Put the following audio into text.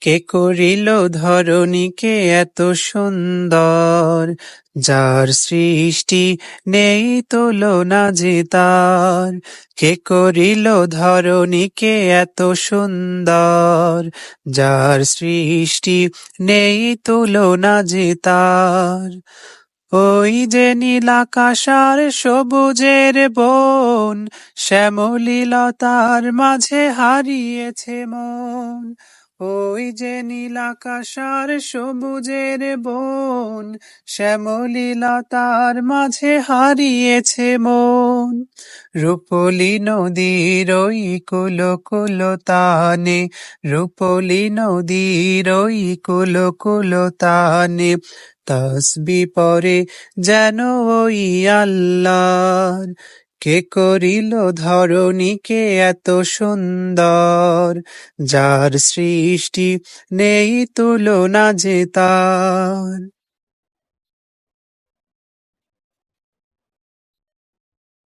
কে করিল ধরণীকে এত সুন্দর? যার সৃষ্টি নেই তুলনা যে তার। কে করিল ধরণীকে এত সুন্দর? যার সৃষ্টি নেই তুলনা যে তার। ওই যে নীলাকাশার সবুজের বন, শ্যামলীলতার মাঝে হারিয়েছে মন। ওই যে নীলাকাশার সবুজের বন শ্যামলীলতার মাঝে হারিয়েছে মন। রূপলি নদীর ওই কুল কুল তানে, রূপলি নদীর ওই কুল কুল তানে, তসবি পরে যেন ওই আল্লাহর কে করিল ধরণীকে এত সুন্দর? যার সৃষ্টি নেই তুলনা যে তার।